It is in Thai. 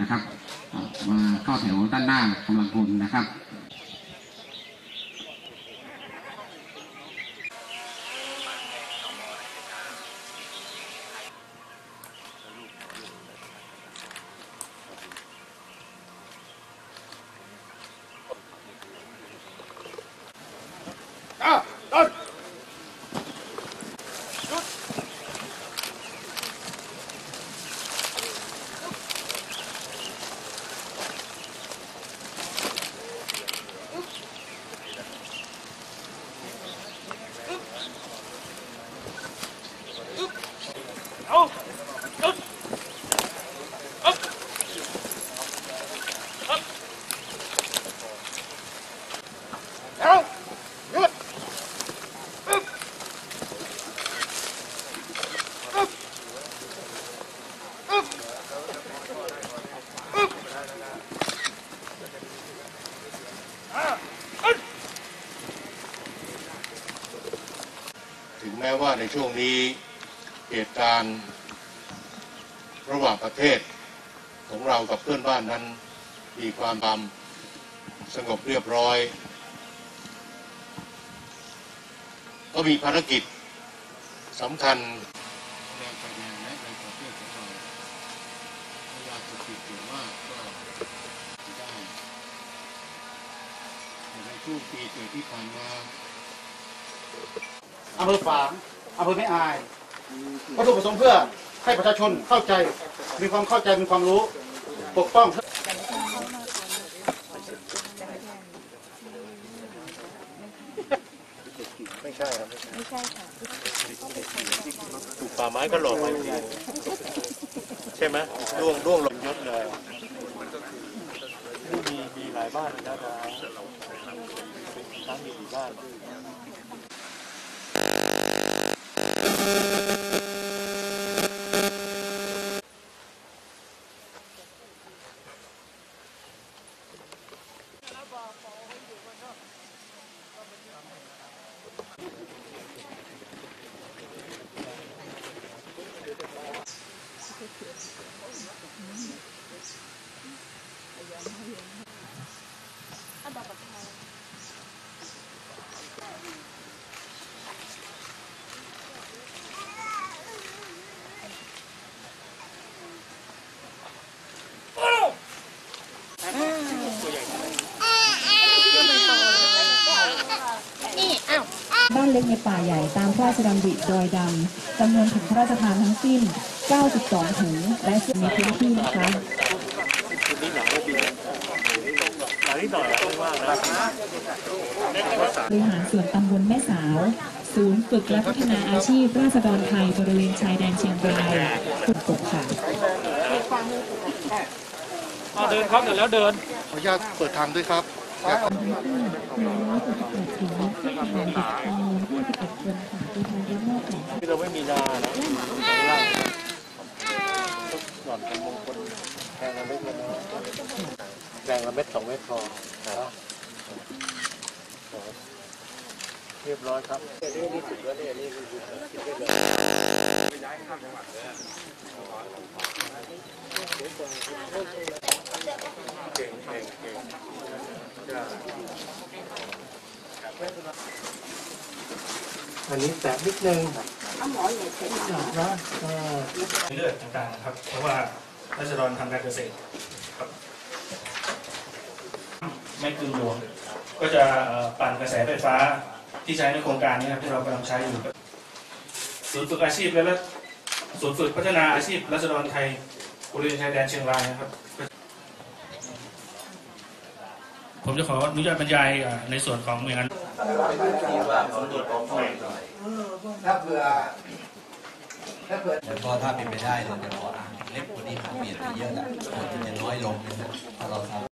นะครับมาเข้าแถวด้านหน้ากำลังพลนะครับ ว่าในช่วงนี้เหตุการณ์ระหว่างประเทศของเรากับเพื่อนบ้านนั้น มีความบำสงบเรียบร้อย ก็มีภารกิจสำคัญแนวชายแดนและในประเทศของเรายายามติดอยู่มาก็ได้ในช่วงปีเกิดที่ผ่านมา อำเภอฝางอำเภอไม่อายวัตถุประสงค์เพื่อให้ประชาชนเข้าใจ มีความเข้าใจมีความรู้ ปกป้องไม่ใช่ครับไม่ใช่ค่ะถูกป่าไม้ก็หลอกมาจริงใช่ไหมร่วงร่วงหลงยศเลยมีมีหลายบ้านนะจ๊ะทั้งมีกี่บ้าน บ้านเล็กในป่าใหญ่ตามพระราชดำริดอยดำจำนวนถุงพระราชทานทั้งสิ้น 92 ถุงและส่วนในพื้นที่นะคะหลายนิดหน่อยไม่ว่านะบริหารส่วนตำบลแม่สาว ศูนย์ฝึกและพัฒนาอาชีพราษฎรไทยบริเวณชายแดนเชียงรายขุดกบค่ะเดินครับเดี๋ยวแล้วเดิน ขออนุญาตเปิดทางด้วยครับ ร้อยหกสิบแปดถุงที่ทหารเด็กจำนวน51คนค่ะตัวแทนรับมอบแหล่งที่เราไม่มีนานะข้างล่างหย่อนเป็นมงคลแรงละเม็ดละน้อยแรงละเม็ดสองเม็ดพอนะเรียบร้อยครับ อันนี้แตะนิดนึงหมออย่าใช้หนักนะเลือดต่างๆครับ เพราะว่าราษฎรทำการเกษตรครับไม่กึ่งหลวงก็จะปั่นกระแสไฟฟ้าที่ใช้ในโครงการนี้ครับที่เรากำลังใช้อยู่ศูนย์ฝึกอาชีพและศูนย์ฝึกพัฒนาอาชีพรัษฎรไทยบริเวณชายแดนเชียงรายนะครับ ผมจะขออนุญาตบรรยายอ่าในส่วนของหน่วยงานแล้วก็ถ้าเป็นไปได้เราจะขออ่านเล็กกว่านี้ขอเปลี่ยนไปเยอะแหละควรจะน้อยลงนะครับถ้าเราทำ